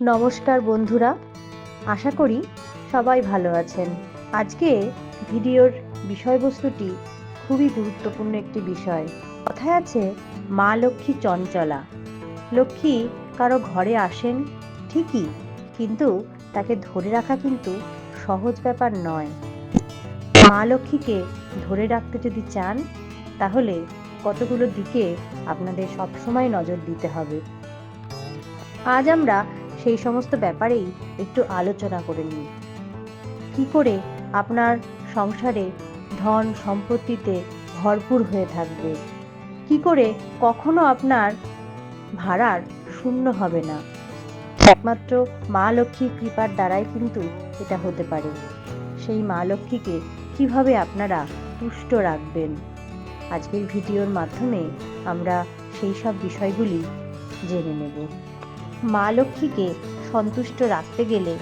নমস্কার বন্ধুরা, আশা করি সবাই ভালো আছেন। আজকে ভিডিওর বিষয়বস্তুটি খুবই গুরুত্বপূর্ণ একটি বিষয়। কথায় আছে, মা লক্ষ্মী চঞ্চলা। লক্ষ্মী কারও ঘরে আসেন ঠিকই, কিন্তু তাকে ধরে রাখা কিন্তু সহজ ব্যাপার নয়। মা লক্ষ্মীকে ধরে রাখতে যদি চান, তাহলে কতগুলো দিকে আপনাদের সবসময় নজর দিতে হবে। আজ আমরা সেই সমস্ত ব্যাপারেই একটু আলোচনা করে নিই। কি করে আপনার সংসারে ধন সম্পত্তিতে ভরপুর হয়ে থাকবে? কি করে কখনো আপনার ভাড়ার শূন্য হবে না? একমাত্র মা লক্ষ্মীর কৃপার দ্বারাই কিন্তু এটা হতে পারে। সেই মা লক্ষ্মীকে কীভাবে আপনারা তুষ্ট রাখবেন? আজকের ভিডিওর মাধ্যমে আমরা সেই সব বিষয়গুলি জেনে নেব। মা লক্ষ্মীকে সন্তুষ্ট রাখতে গেলে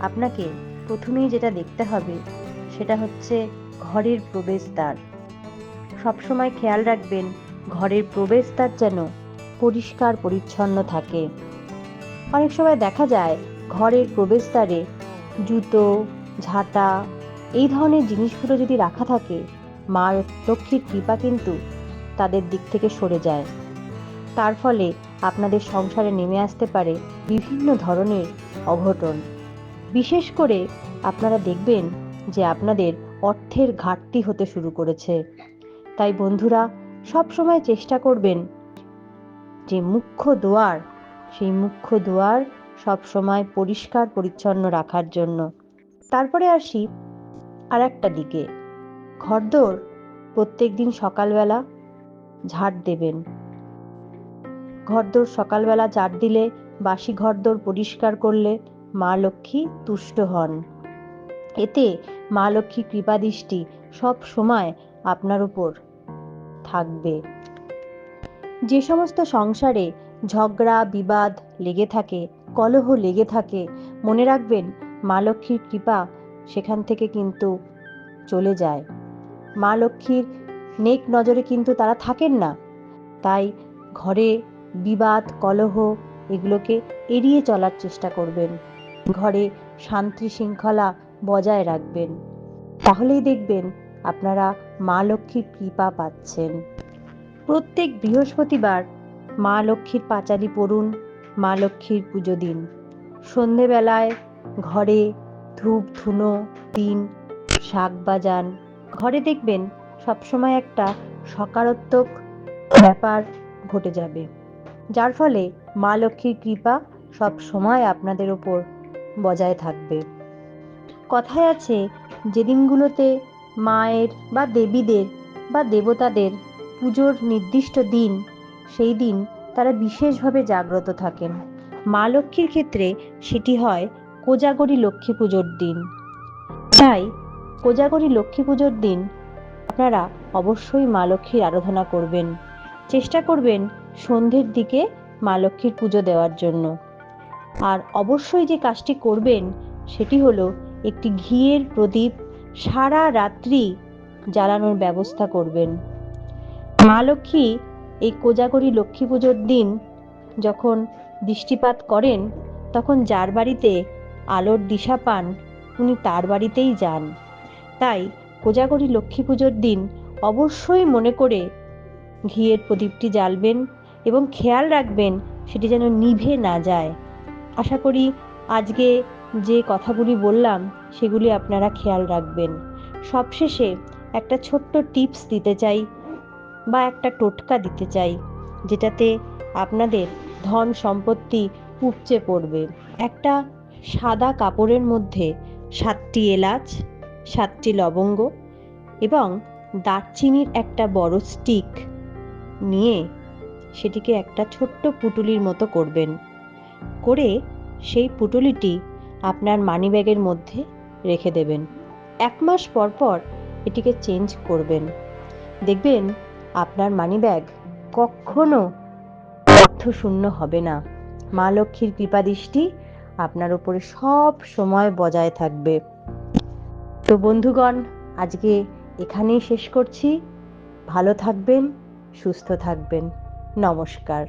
আপনাকে প্রথমেই যেটা দেখতে হবে সেটা হচ্ছে ঘরের প্রবেশদ্বার। সবসময় খেয়াল রাখবেন, ঘরের প্রবেশদ্বার যেন পরিষ্কার পরিচ্ছন্ন থাকে। অনেক সময় দেখা যায় ঘরের প্রবেশদ্বারে জুতো, ঝাঁটা এই ধরনের জিনিসগুলো যদি রাখা থাকে, মা লক্ষ্মীর কৃপা কিন্তু তাদের দিক থেকে সরে যায়। তার ফলে আপনাদের সংসারে নেমে আসতে পারে বিভিন্ন ধরনের অঘটন। বিশেষ করে আপনারা দেখবেন যে আপনাদের অর্থের ঘাটতি হতে শুরু করেছে। তাই বন্ধুরা সব সময় চেষ্টা করবেন যে মুখ্য দুয়ার, সেই মুখ্য দুয়ার সব সময় পরিষ্কার, পরিচ্ছন্ন রাখার জন্য। তারপরে আসি আর একটা দিকে। ঘরদোর প্রত্যেক দিন সকালবেলা ঝাড় দেবেন। ঘরদোর সকালবেলা ঝাড় দিলে, বাসি ঘরদোর পরিষ্কার করলে মা লক্ষ্মী তুষ্ট হন। এতে মা লক্ষ্মী কৃপাদৃষ্টি সব সময় আপনার উপর থাকবে। যে সমস্ত সংসারে ঝগড়া, বিবাদ লেগে থাকে, কলহ লেগে থাকে, মনে রাখবেন মা লক্ষ্মীর কৃপা সেখান থেকে কিন্তু চলে যায়। মা লক্ষ্মীর নেক নজরে কিন্তু তারা থাকেন না। তাই ঘরে বিবাদ, কলহ এগুলোকে এড়িয়ে চলার চেষ্টা করবেন। ঘরে শান্তি শৃঙ্খলা বজায় রাখবেন। তাহলেই দেখবেন আপনারা মা লক্ষ্মীর কৃপা পাচ্ছেন। প্রত্যেক বৃহস্পতিবার মা লক্ষ্মীর পাঁচালি পড়ুন, মা লক্ষ্মীর পুজো দিন। সন্ধেবেলায় ঘরে ধূপ, ধুনো দিন শাক বাজান। ঘরে দেখবেন সবসময় একটা সকারাত্মক ব্যাপার ঘটে যাবে। যার ফলে মা লক্ষ্মীর কৃপা সব সময় আপনাদের ওপর বজায় থাকবে। কথায় আছে যে দিনগুলোতে মায়ের বা দেবীদের বা দেবতাদের পুজোর নির্দিষ্ট দিন, সেই দিন তারা বিশেষভাবে জাগ্রত থাকেন। মা লক্ষ্মীর ক্ষেত্রে সেটি হয় কোজাগরী লক্ষ্মী পুজোর দিন। তাই কোজাগরী লক্ষ্মী পুজোর দিন আপনারা অবশ্যই মা লক্ষ্মীর আরাধনা করবেন। চেষ্টা করবেন সন্ধ্যের দিকে মা লক্ষ্মীর পুজো দেওয়ার জন্য। আর অবশ্যই যে কাজটি করবেন, সেটি হলো একটি ঘিয়ের প্রদীপ সারা রাত্রি জ্বালানোর ব্যবস্থা করবেন। মা লক্ষ্মী এই কোজাগরী লক্ষ্মী পুজোর দিন যখন দৃষ্টিপাত করেন, তখন যার বাড়িতে আলোর দিশা পান, উনি তার বাড়িতেই যান। তাই কোজাগরী লক্ষ্মী পুজোর দিন অবশ্যই মনে করে ঘিয়ের প্রদীপটি জ্বালবেন এবং খেয়াল রাখবেন সেটি যেন নিভে না যায়। আশা করি আজকে যে কথাগুলি বললাম, সেগুলি আপনারা খেয়াল রাখবেন। সবশেষে একটা ছোট্ট টিপস দিতে চাই বা একটা টোটকা দিতে চাই, যেটাতে আপনাদের ধন সম্পত্তি উপচে পড়বে। একটা সাদা কাপড়ের মধ্যে সাতটি এলাচ, সাতটি লবঙ্গ এবং দারচিনির একটা বড় স্টিক নিয়ে সেটিকে একটা ছোট্ট পুটুলির মতো করবেন। করে সেই পুটুলিটি আপনার মানিব্যাগের মধ্যে রেখে দেবেন। এক মাস পর পর এটিকে চেঞ্জ করবেন। দেখবেন আপনার মানিব্যাগ কখনো অর্থশূন্য হবে না। মা লক্ষ্মীর কৃপাদৃষ্টি আপনার উপরে সব সময় বজায় থাকবে। তো বন্ধুগণ, আজকে এখানেই শেষ করছি। ভালো থাকবেন, সুস্থ থাকবেন। নমস্কার।